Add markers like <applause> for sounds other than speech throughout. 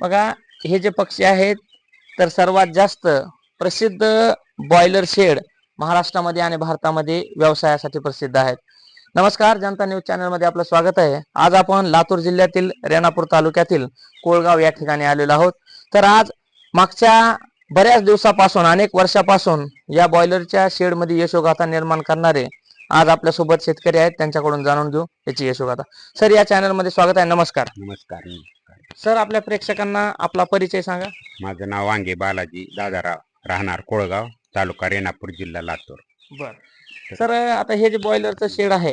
बघा हे जे पक्षी आहेत तर सर्वात जास्त प्रसिद्ध बॉयलर शेड महाराष्ट्रामध्ये आणि भारतामध्ये व्यवसायासाठी प्रसिद्ध आहेत. नमस्कार जनता न्यूज चॅनलमध्ये आपलं स्वागत आहे. आज आपण लातूर जिल्ह्यातील रेणापूर तालुक्यातील कोळगाव या ठिकाणी आलेलो आहोत. तर आज मागच्या बऱ्याच दिवसापासून अनेक वर्षापासून या बॉयलरच्या शेडमध्ये यशोगाथा निर्माण करणारे आज आपल्यासोबत शेतकरी आहेत त्यांच्याकडून जाणून घेऊ याची यशोगाथा. सर या चॅनलमध्ये स्वागत आहे. नमस्कार. नमस्कार. सर आपल्या प्रेक्षकांना आपला परिचय सांगा. माझं नाव वांगे बालाजी दादाराव राहणार कोळगाव तालुका रेणापूर जिल्हा लातूर. बर. सर आता हे जे बॉयलरचं शेड आहे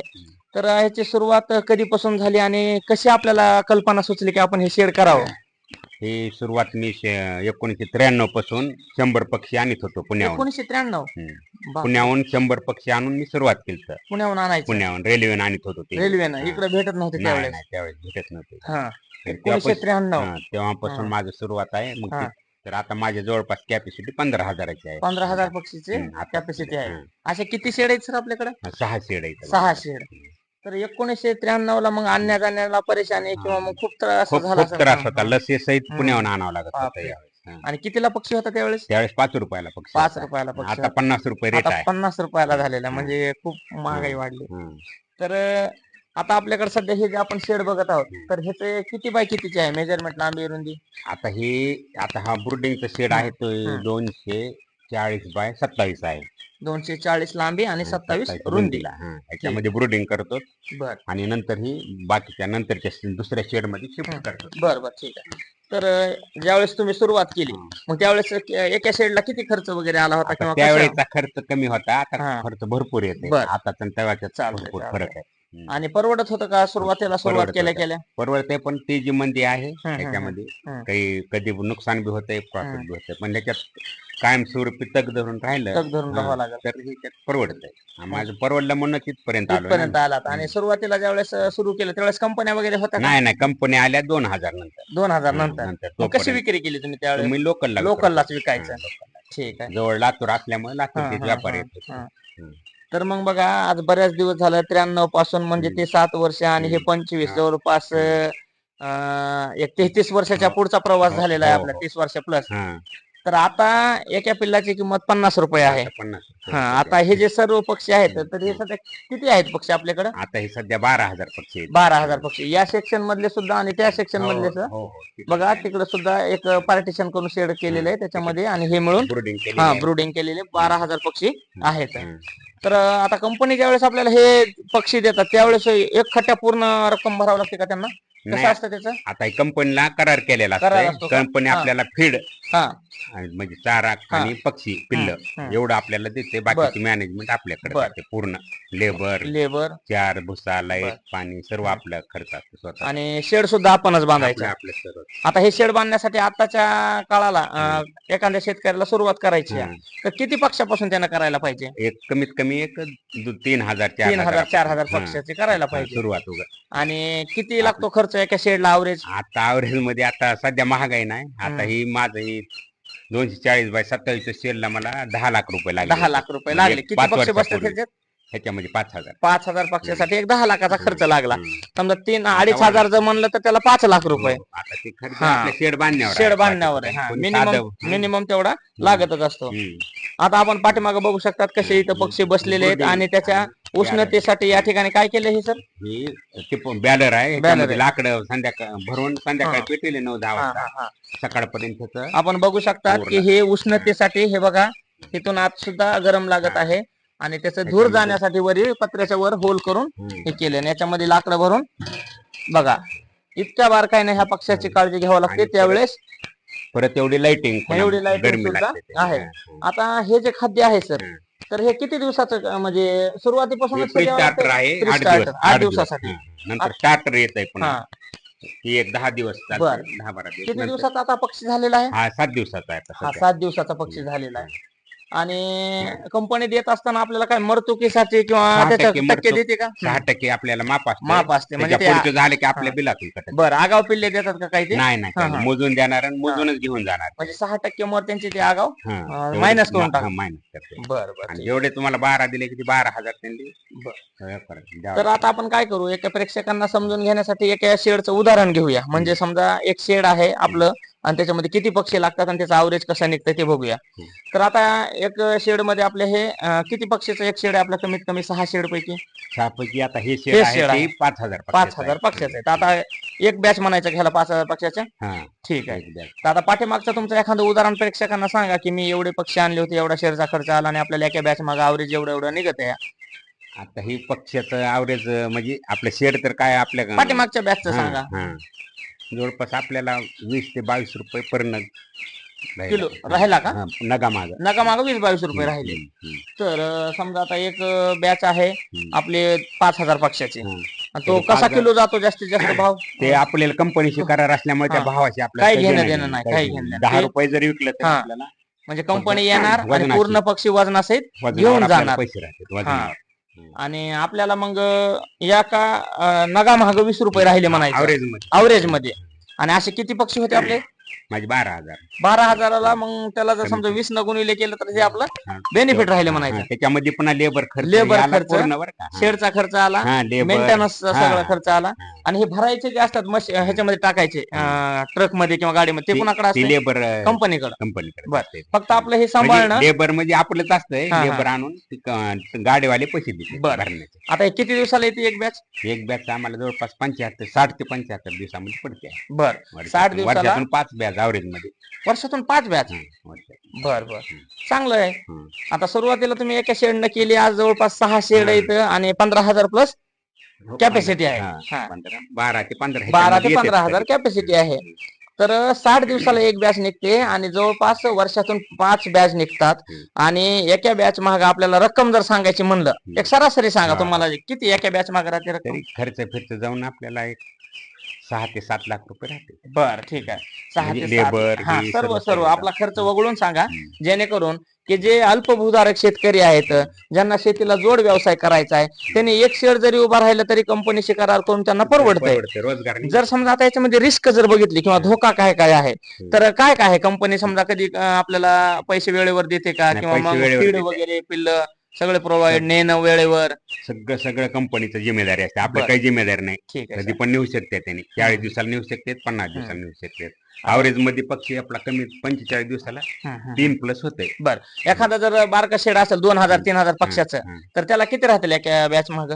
तर ह्याची सुरुवात कधीपासून झाली आणि कशी आपल्याला कल्पना सुचली की आपण हे शेड करावं? ही सुरुवात मी शे- एकोणीसशे त्र्याण्णवपासून शंभर पक्षी आणत होतो पुण्याहून. एकोणीसशे त्र्याण्णव. बा- पुण्याहून शंभर पक्षी आणून मी सुरुवात केली तर पुण्याहून आणायचं? पुण्याहून रेल्वेनं आणत होतो ते. रेल्वेनं? हा. इकडे भेटत नव्हते नाही त्यावेळेस? नाही त्यावेळेस भेटत नव्हते. हा. तर एकोणीसशे तेव्हापासून- त्र्याण्णव. हा, तेव्हापासून हा. माझं सुरुवात आहे. मग हा. ते- तर आता माझ्या जवळपास कॅपॅसिटी पंधरा हजाराची आहे. पंधरा हजार पक्षीचे हम्म, आता- कॅपॅसिटी आहे. असे किती शेड आहेत सर आपल्याकडे? सहा शेड आहे सहा शेड. तर एकोणीसशे त्र्याण्णव ला मग आणण्या जाण्याला परेशानी किंवा मग खूप त्रास खूप झाला खूप असेल. त्रास हा, होता हा. लसी सहित. पुण्याहून आणावं लागत होतं बापरे. यावेळेस हा. आणि कितीला पक्षी होता त्यावेळेस त्यावेळेस पाच रुपयाला पक्षी पाच होता. रुपयाला पक्षी आता होता. पन्नास रुपये रेट आता आहे पन्नास रुपयाला झालेला म्हणजे खूप महागाई वाढली हं. तर अं, आता आपल्याकडे सध्या हे जे आपण शेड बघत आहोत तर ह्याचे किती बाय कितीचे आहे मेजरमेंट लांबी रुंदी आता हे आता हा ब्रुडिंगचा शेड आहे तो हं. दोनशे चाळीस बाय सत्तावीस आहे दोनशे चाळीस लांबी आणि सत्तावीस 27 रुंदी रुंदीला हं. याच्यामध्ये ब्रुडिंग करतो बर आणि नंतर ही बाकीच्या नंतरच्या दुसऱ्या शेडमध्ये शिफ्ट. करतो बर बर ठीक आहे तर अं, ज्यावेळेस तुम्ही सुरुवात केली. मग त्यावेळेस एक- एका शेडला किती खर्च वगैरे आला होता आता किंवा त्यावेळेचा खर्च कमी होता हा. आता खर्च भरपूर येते बर. आता चालतंय, भरपूर चालतंय. फरक आहे. आणि परवडत होतं का सुरुवातीला सुरुवात परवडत केल्या होतं. केल्या परवडते पण ती जी मंदी आहे त्याच्यामध्ये. काही कधी नुकसान बी होते हं. प्रॉफिट बी होते पण त्याच्यात कायमस्वरूपी तग धरून राहिलं तग धरून हा. राहावं लागेल तर हे त्यात परवडत आहे माझं परवडलं म्हणून तिथपर्यंत आलो तिथपर्यंत ना. आलात आणि सुरुवातीला ज्यावेळेस सुरू केलं त्यावेळेस कंपन्या वगैरे होत्या का? नाही नाही कंपनी आल्या दोन हजार नंतर दोन हजार नंतर नंतर मग कशी तोपर्यंत विक्री केली तुम्ही त्यावेळेस मी लोकलला लोकललाच विकायचं ठीक आहे जवळ लातूर असल्यामुळे हा, लातूरचे हा, व्यापार हा, येतो हा. तर मग बघा आज बऱ्याच दिवस झालं त्र्याण्णवपासून म्हणजे ते सात वर्ष आणि हे हम्म. पंचवीस हा. जवळपास. अं, एक तेहतीस वर्षाच्या हो. पुढचा प्रवास हो, झालेला आहे हो, आपला हो. तीस वर्ष प्लस हा, तर आता एका पिल्लाची किंमत पन्नास रुपये आहे आता पन्नास हा. आता हे जे सर्व पक्षी आहेत तर हे सध्या किती आहेत पक्षी आपल्याकडे आता हे सध्या बारा हजार पक्षी आहेत. बारा हजार पक्षी या सेक्शन मधले सुद्धा आणि त्या सेक्शन हो, मधले सुद्धा हो, हो. बघा तिकडे सुद्धा एक पार्टिशन करून शेड केलेलं आहे त्याच्यामध्ये आणि हे मिळून ब्रुडिंग केलेली हा आहे. ब्रुडिंग केलेले बारा हजार पक्षी आहेत. तर अं, आता कंपनी ज्यावेळेस आपल्याला हे पक्षी देतात त्यावेळेस एक खट्ट्या पूर्ण रक्कम भरावं लागते का त्यांना कसं नाही असतं त्याचं आता कंपनीला करार केलेला करार असतो असतो का? कंपनी हा. आपल्याला फीड हा म्हणजे चारा. आणि पक्षी पिल्ल हं. एवढं आपल्याला देते बाकीची मॅनेजमेंट आपल्याकडे बर. पूर्ण लेबर लेबर चार भुसा लाइट. पाणी सर्व हं. आपलं खर्च असतो स्वतः आणि शेड सुद्धा आपणच बांधायचं आपलं आपलं सर्व आता हे शेड बांधण्यासाठी आताच्या काळाला अं, एखाद्या शेतकऱ्याला सुरुवात करायची आहे. तर किती पक्षापासून त्यानं करायला पाहिजे एक कमीत कमी एक दु- तीन हजार चार तीन हजार चार हजार हं. पक्षाचे करायला पाहिजे सुरुवात उगा आणि किती लागतो खर्च एका शेडला अवरेज आता अवरेजमध्ये आता सध्या महागाई नाही आता हं. ही माझं ही दोनशे चाळीस बाय सत्तावीस शेअरला मला दहा लाख रुपये लागले दहा लाख रुपये म्हणजे लागले किती पाच पक्ष बसतात वर्षापूर्वी. त्याच्यात ह्याच्यामध्ये पाच हजार पाच हजार पक्षासाठी एक दहा लाखाचा खर्च लागला. समजा तीन अडीच. हजार जर म्हणलं तर त्याला पाच लाख रुपये हो, आता ते खर्च हा. आपल्या शेड बांधण्यावर शेड आहे. बांधण्यावर आहे कोणी मिनिमम साधं-. मिनिमम तेवढा लागतच असतो. आता आपण पाठीमागे बघू शकतात कसे इथं पक्षी बसलेले आहेत आणि त्याच्या उष्णतेसाठी या ठिकाणी काय केलं हे सर? ही ते बॅलर आहे. लाकडं संध्याकाळ भरून संध्याकाळी. पेटलेले नऊ दहा हा, वाजता. हा, हा. सकाळपर्यंत आपण बघू शकतात की हे उष्णतेसाठी हे बघा तिथून आत सुद्धा गरम लागत आहे आणि त्याचं धूर जाण्यासाठी वरील पत्र्याच्या वर होल करून हं. केले आणि याच्यामध्ये लाकडं भरून बघा इतक्या बारकाईने ह्या पक्षाची काळजी घ्यावी लागते त्यावेळेस परत एवढी लाइटिंग एवढी lighting सुद्धा आहे. आता हे जे खाद्य आहे सर. तर हे किती दिवसाचं म्हणजे सुरुवातीपासूनच लागतं? आहे Pre आठ starter, दिवस आठ दिवस. दिवसासाठी हं. नंतर स्टार्टर येत आहे पुन्हा हा ही एक दहा दिवस चालते, बर. दहा बारा दिवस किती नंतर- दिवसाचा आता पक्षी झालेला आहे हा सात दिवसाचा आहे आता हा सध्या. सात दिवसाचा पक्षी झालेला आहे आणि कंपनी देत असताना आपल्याला काय मरतुकीसाठी किंवा सहा त्याच्या टक्के. देते का सहा टक्के आपल्याला माप असते माप असते म्हणजे त्याच्या ते पुढचं झाले की आपल्या. बिलातून कटत बरं आगाव पिल्ले देतात का काही ते नाही नाही हा, काही हा. नाही. मोजून देणार आणि मोजूनच घेऊन जाणार म्हणजे सहा टक्के मोर त्यांची ते आगाव हा. minus करून टाक. करते. बर बर आणि जेवढे तुम्हाला बारा दिले की ते बारा हजार त्यांनी बर. हे करा, द्यावं तर आता आपण काय करू एका प्रेक्षकांना समजून घेण्यासाठी एका शेडचं उदाहरण घेऊया म्हणजे समजा एक शेड आहे आपलं आणि त्याच्यामध्ये किती पक्षी लागतात आणि त्याचा अवरेज कसा निघतं ते बघूया. तर आता एक शेडमध्ये आपले हे अं, किती पक्षीचं एक शेड आहे आपलं कमीत कमी सहा शेड पैकी सहापैकी आता हे हे शेड आहे शेड ते आहे. पाच हजार पाच पक्षाचं हजार आहे. पक्षाचं तर आता एक बॅच म्हणायचं घ्यायला पाच हजार पक्षाच्या हा ठीक आहे. तर आता पाठीमागचं तुमचं एखादं उदाहरण प्रेक्षकांना सांगा की मी एवढे पक्षी आणले होते एवढा शेअरचा खर्च आला आणि आपल्याला एका बॅच मागे अवरेज एवढं एवढं निघत आहे आता हे पक्षाचं आवरेज म्हणजे आपलं शेड तर काय आपल्या पाठीमागच्या बॅचचं सांगा. जवळपास आपल्याला वीस ते बावीस रुपये पर नग राहिला. किलो राहिला का हा, नगा माग नका मागं वीस बावीस रुपये राहिले तर अं, समजा आता एक बॅच आहे आपले पाच हजार पक्षाचे आणि तो तर कसा पाच- किलो जातो जास्तीत जास्त भाव <coughs> ते आपल्याला कंपनीशी <coughs> करार असल्यामुळे त्या हा. भावाशी आपल्याला काही घेणं देणं नाही, काही घेणं देणं. दहा रुपये जरी विकलं तर हा. आपल्याला म्हणजे कंपनी <coughs> येणार आणि वजनाची. पूर्ण पक्षी वजनासहित वजनावर घेऊन आपल्याला जाणार. पैसे राहतात वजनावर. आणि आपल्याला मग या का नगा महाग वीस रुपये राहिले म्हणायचे. अवरेजमध्ये. आणि असे किती पक्षी होते आपले? माझे बारा हजार बारा हजाराला मग त्याला जर समजा वीस न गुणिले केलं तर हे आपलं. बेनिफिट राहिले हा, म्हणायचं त्याच्यामध्ये पुन्हा लेबर खर्च Labor याला खर्च, पूर्ण बरं का. शेडचा खर्च आला हा लेबर मेंटेनन्स हा. सगळा खर्च आला. आणि हे भरायचे जे असतात मश ह्याच्यामध्ये टाकायचे ट्रकमध्ये किंवा गाडीमध्ये ते ते- कुणाकडे असते लेबर कंपनीकडे कंपनी बर. फक्त आपलं हे सांभाळणं लेबर म्हणजे आपलंच असतंय हा, हा. लेबर आणून ते क- गाडीवाले पैसे देते बर. भरण्याचे आता हे किती दिवसाला येते एक बॅच एक बॅच आम्हाला जवळपास पंच्याहत्तर साठ ते पंच्याहत्तर दिवसामध्ये पडते बर. साठ दिवसाला? वर्षातून पाच बॅच अवरेजमध्ये वर्षातून पाच बॅच. बर बर. चांगलं आहे. आता सुरुवातीला तुम्ही एका शेडनं केली आज जवळपास सहा शेड. आहेत आणि पंधरा हजार प्लस हो, कॅपॅसिटी आहे. बारा ते पंधरा बारा ते पंधरा हजार. कॅपॅसिटी आहे. तर साठ दिवसाला एक बॅच निघते आणि जवळपास वर्षातून पाच बॅच निघतात. आणि एका बॅच माग आपल्याला रक्कम जर सांगायची म्हणलं एक सरासरी सांगा. तुम्हाला किती एका बॅच माग राहते खर्च फिरच जाऊन आपल्याला एक सहा ते सात लाख रुपये राहते बर ठीक आहे सहा म्हणजे ते सात. labor हा हे सर्व सर्व. आपला खर्च वगळून सांगा हम्म. जेणेकरून की जे अल्पभूधारक शेतकरी आहेत ज्यांना शेतीला जोड व्यवसाय करायचा आहे त्यांनी एक शेड जरी उभा राहिलं तरी कंपनीशी करार करून त्यांना परवडतंय परवडते रोजगार. जर समजा आता याच्यामध्ये रिस्क जर बघितली किंवा धोका काय काय आहे तर काय काय आहे कंपनी समजा कधी अं, आपल्याला पैसे वेळेवर देते का नाही, किंवा पैसे मग वेळेवर फीड देते. वगैरे पिल्ल सगळे प्रोव्हाइड नेणं वेळेवर. सगळं सगळं कंपनीचं जिम्मेदारी असते. आपलं बरं. काही जिम्मेदारी नाही. ठीक आहे कधी पण नेऊ शकते त्यांनी. चाळीस दिवसाला नेऊ शकते पन्नास दिवसाला नेऊ शकते. अवरेजमध्ये पक्षी आपला कमी पंचेचाळीस दिवसाला. तीन प्लस होते. एखादा जर बारका शेड असेल दोन हजार तीन हजार पक्षाचं तर त्याला किती राहतील एका बॅच माग?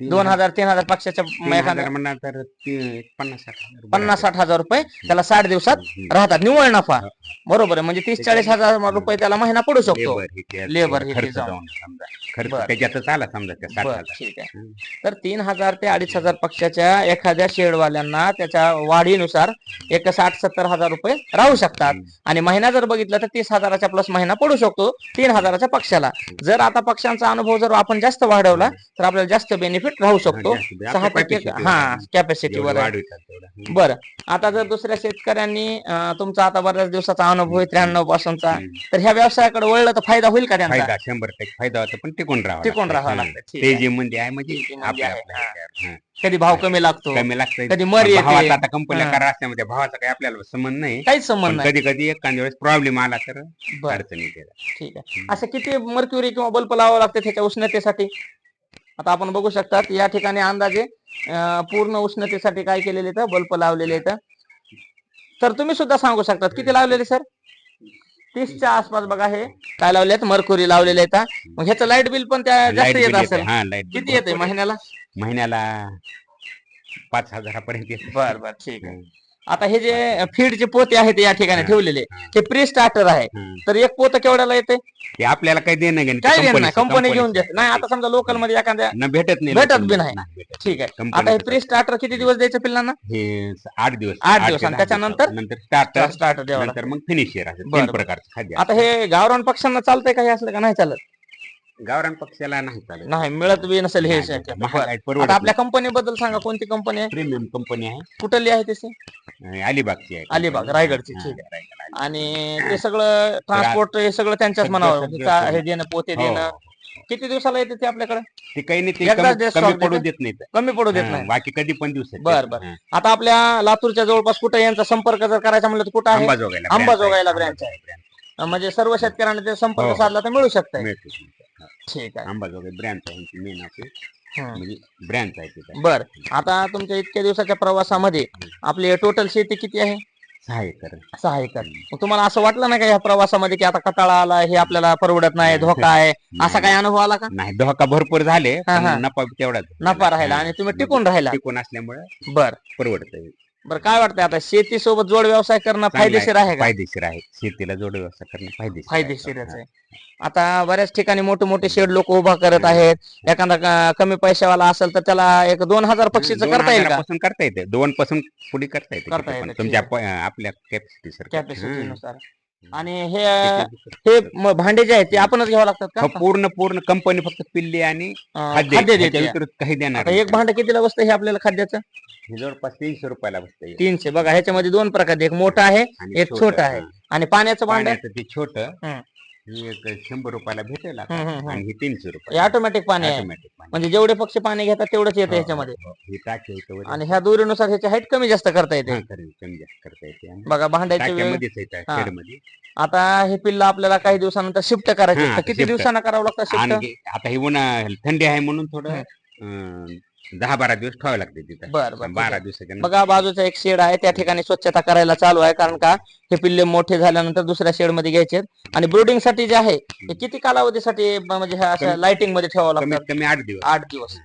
दोन हजार तीन हजार पक्षाच्या एखाद्या म्हणणार तर ती- पन्नास साठ हजार रुपये पन्नास राहते. साठ हजार रुपये त्याला साठ दिवसात. राहतात निव्वळ नफा. बरोबर आहे म्हणजे तीस चाळीस हजार रुपये त्याला महिना पडू शकतो लेबर हे ते लेबर हे ते खर्च जाऊन. जाऊन समजा खर्च बरं. त्याच्यातच आला समजा त्या साठ बर हजार ठीक आहे. तर तीन हजार ते अडीच हजार पक्षाच्या एखाद्या शेडवाल्यांना त्याच्या वाढीनुसार एक साठ सत्तर हजार रुपये राहू शकतात. आणि महिना जर बघितला तर तीस हजाराच्या प्लस महिना पडू शकतो तीन हजाराच्या पक्षाला जर आता पक्षांचा अनुभव जर आपण जास्त वाढवला तर आपल्याला जास्त बेनिफिट राहू शकतो. सहा टक्के हा. कॅपॅसिटीवर. बरं. आता जर दुसऱ्या शेतकऱ्यांनी तुमचा आता बऱ्याच दिवसाचा अनुभव आहे त्र्याण्णव पासूनचा. तर ह्या व्यवसायाकडे वळलं तर फायदा होईल का फायदा शंभर टक्के फायदा होता पण टिकून राहावं टिकून. राहावं. लागतं. ठीक ते. जे म्हणजे आहे. म्हणजे. कधी भाव कमी लागतो कमी लागतं कधी मर आता कंपन्या हा. करा असल्यामध्ये भावाचा काही आपल्याला संबंध नाही. काहीच संबंध नाही. कधी कधी एखाद्या वेळेस प्रॉब्लेम आला तर अडचण ठीक आहे. असं किती मर्क्युरी किंवा बल्ब लावावं लागते त्याच्या उष्णतेसाठी? आता आपण बघू शकतात या ठिकाणी अंदाजे पूर्ण उष्णतेसाठी काय केलेले तर बल्ब लावलेले आहेत. तर तुम्ही सुद्धा सांगू शकतात. किती लावलेले सर? तीसच्या आसपास बघा हे. काय लावले आहेत मर्क्युरी लावलेले आहेत मग ह्याचं लाइट बिल पण त्या जास्त येत असेल. किती येते? महिन्याला? महिन्याला पाच हजारापर्यंत येते. बर बर. ठीक आहे. आता हे जे फीडचे पोते आहेत या ठिकाणी ठेवलेले हा. प्री स्टार्टर आहे. तर एक पोत केवढ्याला येते ते आपल्याला काही देणं घेणं काय देणं नाही कंपनी घेऊन. देते नाही आता समजा लोकलमध्ये एखाद्या न भेटत नाही भेटत. बी नाही. ठीक आहे आता हे प्री स्टार्टर किती दिवस द्यायचे पिल्लांना हे आठ दिवस आठ दिवस आणि त्याच्यानंतर? नंतर स्टार्टर स्टार्टर द्यावा मग. प्रकारचं खाद्य आता हे गावरान पक्ष्यांना चालतंय का हे असलं का नाही चालत गावरान पक्षाला नाही चालत नाही मिळत बी नसेल हे शक्य. बरं. आता आपल्या कंपनी बद्दल सांगा कोणती कंपनी आहे प्रीमियम कंपनी आहे कुठली आहे आणि अलिबागची आहे अलिबाग. रायगडची, हा, ठीक आहे. रायगड, अलिबाग. आणि ते सगळं ट्रान्सपोर्ट हे सगळं त्यांच्याच सगळं- मनावर सगळं- का- हे. देणं पोते हो, देणं हो. किती दिवसाला येते ते आपल्याकडे ते काही नाही ते एकदाच कमी- पडू देतं? देत नाही कमी पडू देत नाही बाकी कधी पण शकते बरं, बरं. हा. आता आपल्या लातूरच्या जवळपास कुठे यांचा संपर्क जर करायचा म्हणलं तर कुठं आहे अंबाजोगाईला branch अंबाजोगाईला आहे. branch आहे. branch म्हणजे सर्व शेतकऱ्यांना ते हो, संपर्क हो. साधला तर मिळू शकतंय मिळते. हा. ठीक आहे. अंबाजोगाई ब्रँच आहे मेन ऑफिस. म्हणजे ब्रँच आहे तिथे. बर. आता तुमच्या इतक्या दिवसाच्या प्रवासामध्ये आपली टोटल शेती किती आहे? सहा एकर. सहा एकर. मग तुम्हाला असं वाटलं ना का या प्रवासामध्ये की आता कटाळा आला हे आपल्याला परवडत नाही धोका आहे? <laughs> असा काही अनुभव आला का? नाही धोका भरपूर झाले हा, पण हा. नफा तेवढाच नफा राहिला आणि तुम्ही टिकून राहिला. टिकून असल्यामुळे बर. परवडत बर काय वाटतंय आता? शेती सोबत जोड व्यवसाय करणं फायदेशीर आहे का? फायदेशीर आहे. शेतीला जोड व्यवस्था करणं फायदेशीर आहे. फायदेशीरच आहे. आता बऱ्याच ठिकाणी मोठे मोठे शेड लोक उभा करत आहेत. एखादा क- कमी पैशावाला असेल तर त्याला एक दोन हजार पक्षीचं दोन करता येईल का? हजारापासून करता येते. दोन पासून पुढे करता येते. करता किती पण. येते, तुमच्या ठीक प- आपल्या कॅपॅसिटी सर कॅपॅसिटी नुसार. आणि हे हे म- भांडे जे आहेत ते आपणच घ्यावं लागतात का? पूर्ण पूर्ण कंपनी फक्त पिल्ली आणि अं, खाद्य व्यतिरिक्त काही देणार आता नाही. एक भांड कितीला बसतं हे आपल्याला खाद्याचं? हे जवळपास तीनशे रुपयाला बसतं तीनशे. बघा ह्याच्यामध्ये दोन प्रकार आहेत. एक मोठा आहे आणि एक छोटं. आहे. आणि पाण्याचं भांड? पाण्याचं ते छोट. हं. हे एक शंभर रुपयाला भेटेल आता. आणि हे तीनशे रुपये ऑटोमॅटिक पाणी आहे Automatic पाणी. म्हणजे जेवढे पक्षी पाणी घेतात तेवढंच येतं ह्याच्यामध्ये हो, हो. हे टाकी आहे. आणि ह्या दोरीनुसार ह्याची हाईट कमी जास्त करता येते हा, खरं, कमी जास्त करता येते आणि बघा भांड्याचे वेळ टाक्यामध्येच आहे हा. शेडमध्ये आता हे पिल्लं आपल्याला काही दिवसानंतर शिफ्ट करायचे हा, किती shift. दिवसांना करावं लागतं शिफ्ट आणि आता ही उन्हा थंडी आहे म्हणून थोडं अं, दहा बारा दिवस ठेवावं लागते तिथं बरं, बरं. दिवसाच्या नंतर. बघा बाजूचा एक शेड आहे त्या ठिकाणी स्वच्छता करायला चालू आहे कारण का हे पिल्ले मोठे झाल्यानंतर दुसऱ्या शेडमध्ये घ्यायचे. आणि ब्रुडिंगसाठी जे आहे ते किती कालावधीसाठी म्हणजे ह्या अशा कमी- लाइटिंगमध्ये ठेवावं कमीत लागतं कमी आठ दिवस आठ दिवस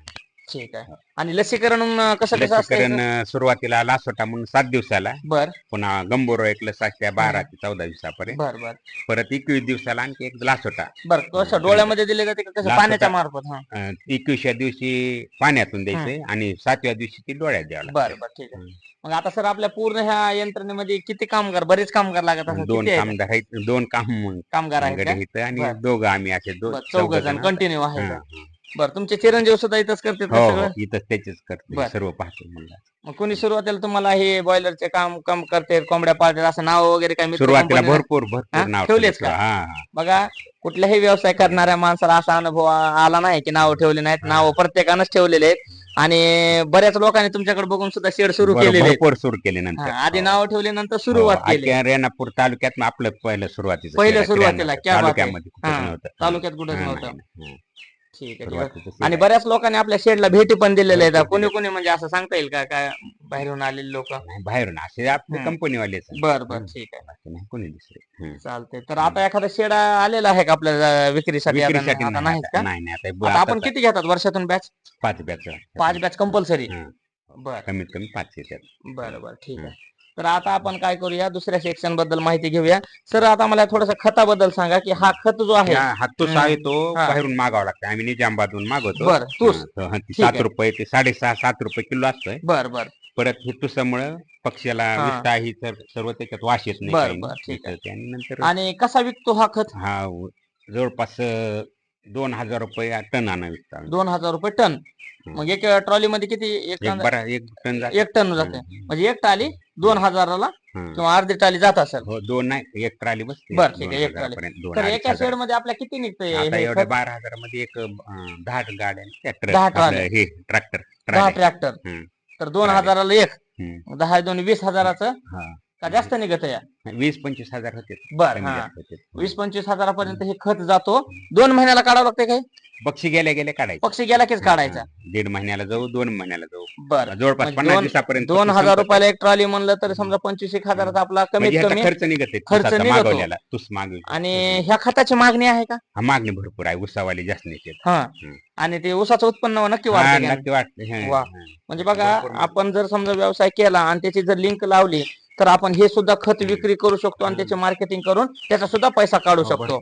ठीक आहे. आणि लसीकरण अं, कसं कसं लसीकरण अं, सुरुवातीला लासोटा म्हणून सात दिवसाला बर. पुन्हा गंभोरो एक लस असते बारा ते चौदा दिवसापर्यंत. बर बर. परत एकवीस दिवसाला आणखी एक लासोटा. बर कसं डोळ्यामध्ये दिले जाते का कसं लास्ट पाण्याच्या होता. मार्फत हा. अं, दिवशी पाण्यातून द्यायचंय आणि सातव्या दिवशी ती डोळ्यात द्यावं बर. बर ठीक आहे. मग आता सर आपल्या पूर्ण ह्या यंत्रणेमध्ये किती कामगार बरेच कामगार लागत असतात? दोन किती आहेत? दोन काम कामगार आहेत का? इथं आणि बरं. दोघं आम्ही असे दोन चौघ जण कंटिन्यू आहे हा, बर तुमचे चिरंजीव सुद्धा इथंच करतात का हो सगळं हो, इथं त्याचेच करते बरं. सर्व पाहतो म्हणलं मग कोणी सुरुवातीला तुम्हाला हे बॉयलरचे काम काम करते कोंबड्या पाळतात असं नाव वगैरे काय मित्र सुरुवातीला भरपूर हा? भरपूर नाव ठेवलेत ठेवलं. का? हा हा. बघा कुठल्याही व्यवसाय करणाऱ्या माणसाला असा अनुभव आ- आला नाही की नाव ठेवले नाहीत नाव प्रत्येकानंच ठेवलेले आहेत आणि बऱ्याच लोकांनी तुमच्याकडे बघून सुद्धा शेड सुरू बरं, केलेले आहेत भरपूर सुरू केले नंतर आधी हो. नाव ठेवले नंतर सुरुवात हो, केली रेणापूर तालुक्यात आपलं पहिलं सुरुवातीचं पहिलं केलं सुरुवातीला, किराणा. क्या बात आहे. तालुक्यामध्ये कुठंच हा, नव्हतं. तालुक्यात कुठंच हा, नव्हतं. नाही. ठीक आहे, ठीक आहे. सुरुवातीचं आणि. बऱ्याच लोकांनी आपल्या शेडला भेटी पण दिलेल्या आहेत. कोणी. कोणी म्हणजे असं सांगता येईल का? काय बाहेरून आलेले लोक? नाही, बाहेरून. असे आपले हम्म. कंपनीवालेच बर बर ठीक आहे. बाकी नाही कोणी दुसरे. हम्म. चालतंय. तर आता एखादा शेड आलेला आहे का आपल्या विक्रीसाठी? आता- विक्रीसाठी आता नाही नाहीत का? आता- नाही नाही. आता आता आपण आता किती घेतात वर्षातून बॅच पाच बॅच पाच बॅच कंपल्सरी हा. बर. कमीत कमी पाच येतात. बर बर ठीक आहे. तर आता आपण काय करूया दुसऱ्या सेक्शनबद्दल माहिती घेऊया सर आता मला थोडस खताबद्दल सांगा की हा खत जो आहे हा तूस. आहे तो हा. बाहेरून मागावा लागतो आम्ही निजामाबादून मागवतो बर तूस हा, तो- हा, ती ठीक सात आहे. रुपये ते साडेसहा सात रुपये किलो असतोय बर बर परत हे तुसामुळं पक्षाला हा. विष्ठा ही तर सर्व त्याच्यात वास येत नाही बर, काही बर, नाही. ठीक आहे. तर आणि नंतर आणि कसा विकतो हा खत हा व- जवळपास अं, दोन हजार रुपये टन आणा विकतो. दोन हजार रुपये टन. मग एक ट्रॉली मध्ये किती एक बरा एक टन जात एक टन जाते म्हणजे एक टाली दोन हजाराला किंवा अर्धी टाली जात असेल. हो दोन नाही एक ट्राली बसते. बर, ठीक आहे, एक ट्रॉली. तर एका हजार. शेडमध्ये आपल्या किती हे एवढ्या? बारा हजारामध्ये एक अं, दहा गाड्या ट्रॅक्टर दहा. हे ट्रॅक्टर दहा ट्रॅक्टर. तर दोन ट्रॉली. हजाराला एक. दहा दोन वीस हजाराचं. का जास्त निघत या? वीस पंचवीस हजार होते. बर. वीस पंचवीस हजारापर्यंत हे खत जातो. दोन महिन्याला काढावं लागते काय? पक्षी गेल्या गेल्या काढायचे. पक्षी गेला कीच काढायचा. हा, दीड महिन्याला जाऊ दोन महिन्याला जाऊ. बर. जवळपास म्हणजे पन्नास दोन- दिवसापर्यंत दोन हजार रुपयाला एक ट्रॉली म्हणलं तर समजा पंचवीस एक हजाराचा आपला कमीत म्हणजे कमी खर्च निघत आहे, खर्च निघतो. मागवलेला तुस मागवी आणि ह्या खताची मागणी आहे का? हा मागणी भरपूर आहे उसावाली जास्त नाही हा. हम्म. आणि ते ऊसाचं उत्पन्न नक्की वाढते का? वाटते. म्हणजे बघा भरपूर आपण जर समजा व्यवसाय केला आणि त्याची जर लिंक लावली तर आपण हे सुद्धा खत विक्री करू शकतो आणि त्याचे मार्केटिंग करून त्याचा सुद्धा पैसा काढू शकतो.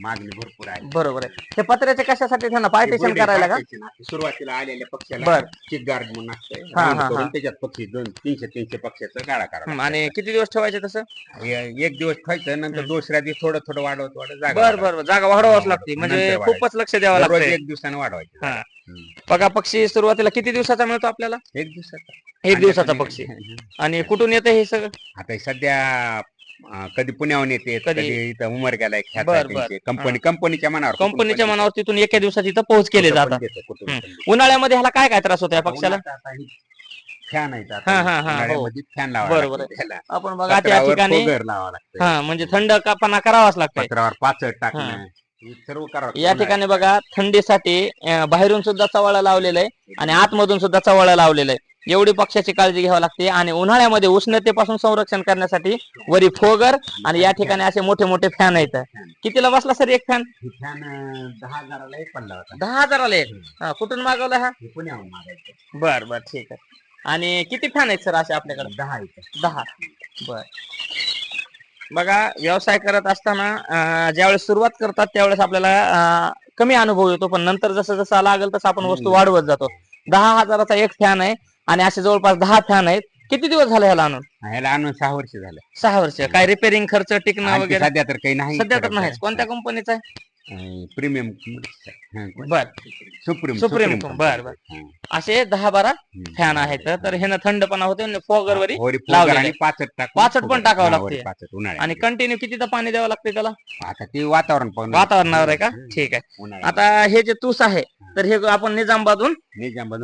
मागणी भरपूर आहे. बरोबर आहे. ते पत्र्याचे कशासाठी त्यांना पार्टिशन करायला का. सुरुवातीला आलेल्या पक्षाला बर. गार्ड म्हणून हा, हा, हा. त्याच्यात पक्षी दोन तीनशे तीनशे पक्षाचा गाळा हं, करा आणि किती दिवस ठेवायचे तसं? एक दिवस खायचं नंतर दुसऱ्या दिवस थोडं थोडं वाढवत वाढत जागा बर बर बर. जागा वाढवाच लागते. नंतर म्हणजे. खूपच लक्ष द्यावं. दररोज लागतं एक दिवसानं वाढवायचं. हा. हम्म. बघा पक्षी सुरुवातीला किती दिवसाचा मिळतो आपल्याला? एक दिवसाचा. एक दिवसाचा पक्षी. आणि कुठून येते हे सगळं? आता सध्या अं, कधी पुण्याहून येते कधी- कधी इथं बर, बर. त्यांची. कंपनी कंपनीच्या मनावर कंपनीच्या मनावर तिथून एका दिवसात इथं पोहोच केले जातात. हम्म. उन्हाळ्यामध्ये ह्याला काय काय त्रास होतो या पक्षाला? फॅन आहे हा, हा, हा, हो. फॅन लावा बरोबर आहे. आपण बघा त्या ठिकाणी लावा लागतं हा म्हणजे थंड कापणा करावाच लागतंय. पत्रावर पाचट टाकणं हे. सर्व करावं या ठिकाणी बघा थंडीसाठी अं, बाहेरून सुद्धा चवाळा लावलेलं आहे आणि आतमधून सुद्धा चवाळा लावलेलं आहे एवढी पक्षाची काळजी घ्यावी लागते. आणि उन्हाळ्यामध्ये उष्णतेपासून संरक्षण करण्यासाठी वरी फोगर आणि या ठिकाणी असे मोठे मोठे फॅन आहेत. कितीला बसला सर एक फॅन फॅन दहा हजाराला एक पडला होता. दहा हजाराला एक? हा, कुठून मागवला हा? हे पुण्याहून मागायचं बर बर ठीक आहे. आणि किती फॅन आहेत सर असे आपल्याकडे? दहा इथं दहा. बर. बघा व्यवसाय करत असताना अं, ज्यावेळेस सुरुवात करतात त्यावेळेस आपल्याला अं, कमी अनुभव येतो. पण नंतर जसं जसं लागेल तसं आपण वस्तू. वाढवत जातो. दहा हजाराचा एक फॅन आहे. आणि असे जवळपास दहा फॅन आहेत. किती दिवस झाले ह्याला आणून? ह्याला आणून सहा वर्ष झालं. सहा वर्ष. काय रिपेअरिंग खर्च टिकणं वगैरे? सध्या तर काही नाही सध्या तर नाहीच. कोणत्या कंपनीचा आहे? प्रीमियम बर. सुप्रीम सुप्रीम बर बर. असे दहा बारा फॅन आहेत. तर ह्यानं थंडपणा होते फॉगर वरी. पाचट पाचट पण टाकावं हा, लागते. आणि कंटिन्यू कितीदा पाणी द्यावं लागते त्याला? आता ते वातावरण पाहून वातावरणावर आहे का? ठीक आहे. आता हे जे तूस आहे तर हे आपण निजामाबादून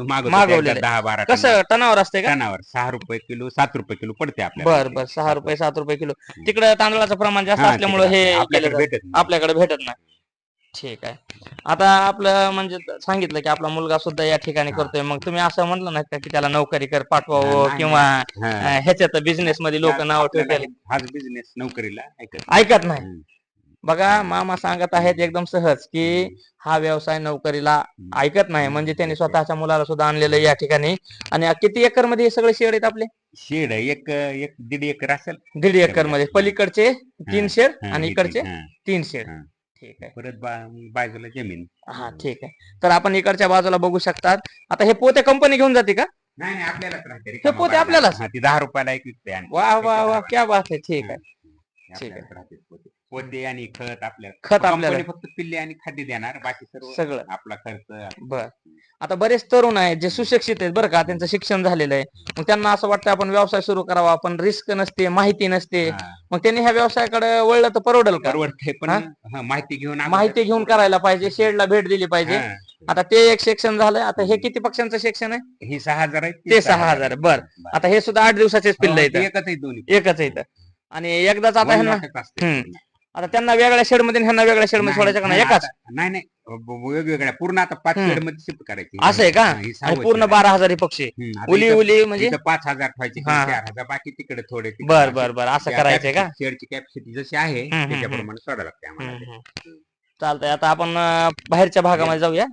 मागवलेलं त्याच्यात दहा बारा कसं टनावर. असते का? टनावर. सहा रुपये किलो सात रुपये किलो पडते बर बर. सहा रुपये सात रुपये किलो. तिकडे तांदळाचं प्रमाण जास्त हा, असल्यामुळे हे आपल्याकडे. भेटत नाही. ठीक आहे. आता आपलं म्हणजे सांगितलं की आपला मुलगा सुद्धा या ठिकाणी. करतोय. मग तुम्ही असं म्हटलं नाही का की त्याला नोकरी कर पाठवावं किंवा. अं, ह्याच्यात बिझनेस मध्ये लोक नाव ठेवतील हाच बिझनेस नोकरीला ऐकत ऐकत नाही. हम्म. बघा मामा सांगत आहेत एकदम सहज की हा व्यवसाय नोकरीला ऐकत नाही. म्हणजे त्यांनी स्वतःच्या मुलाला सुद्धा आणलेलं आहे या ठिकाणी. आणि किती एकरमध्ये हे सगळे शेड आहेत आपले? शेड आहे, एक एक दीड एकर असेल. दीड एकरमध्ये पलीकडचे तीन शेड आणि इकडचे तीन. तीन शेड. हा. ठीक आहे. परत बा- बाजूला जमीन. हा ठीक आहे. तर आपण इकडच्या बाजूला बघू शकतात. आता हे पोते कंपनी घेऊन जाते का? नाही नाही आपल्यालाच राहते हे रिकामा पोते बाजूला. आपल्यालाच? हा, ती दहा रुपयाला एक विकते आणि वा वा वा. क्या बात आहे. ठीक आहे. हे आपल्यालाच राहते पोते. पोते आणि खत आपल्या खत आपल्याला. फक्त पिल्ले आणि खाद्य देणार बाकी सर्व सगळं. आपला खर्च. बर. आता बरेच तरुण आहेत जे सुशिक्षित आहेत बरं का त्यांचं शिक्षण झालेलं आहे. मग त्यांना असं वाटतं आपण व्यवसाय सुरू करावा पण रिस्क नसते माहिती नसते. मग त्यांनी ह्या व्यवसायाकडे वळलं तर परवडेल का? परवडते पण माहिती घेऊन माहिती घेऊन करायला पाहिजे शेडला भेट दिली पाहिजे. आता ते एक सेक्शन झालंय आता हे किती पक्षांचं सेक्शन आहे? ही सहा हजार आहे ते सहा हजार आहे. बर. आता हे सुद्धा आठ दिवसाचेच पिल्ल हो, इथं ते एकच आहे दोन्ही. एकच आहे आणि एकदाच आता ह्यांना. आता त्यांना वेगळ्या शेडमध्ये आणि ह्यांना वेगळ्या शेडमध्ये नाही, सोडायचं का नाही? नाही, एकाच? आता- नाही नाही. ब- ब- वेगवेगळ्या. पूर्ण आता पाच हम्म. शेडमध्ये शिफ्ट करायची. असं आहे का? हा, ही आणि पूर्ण शेड आहे. बारा हजार पक्षी. हम्म, आता उली इथं- उली म्हणजे इथं पाच हजार ठेवायचे हा, हा. चार हजार. बाकी तिकडे थोडे तिकडे बर. बर बर. असं करायचंय का? शेडची कॅपॅसिटी जशी आहे हम्म, हम्म, त्याच्याप्रमाणे सोडायला लागते आम्हाला. ते. चालतंय. आता आपण अं, बाहेरच्या भागामध्ये जाऊया.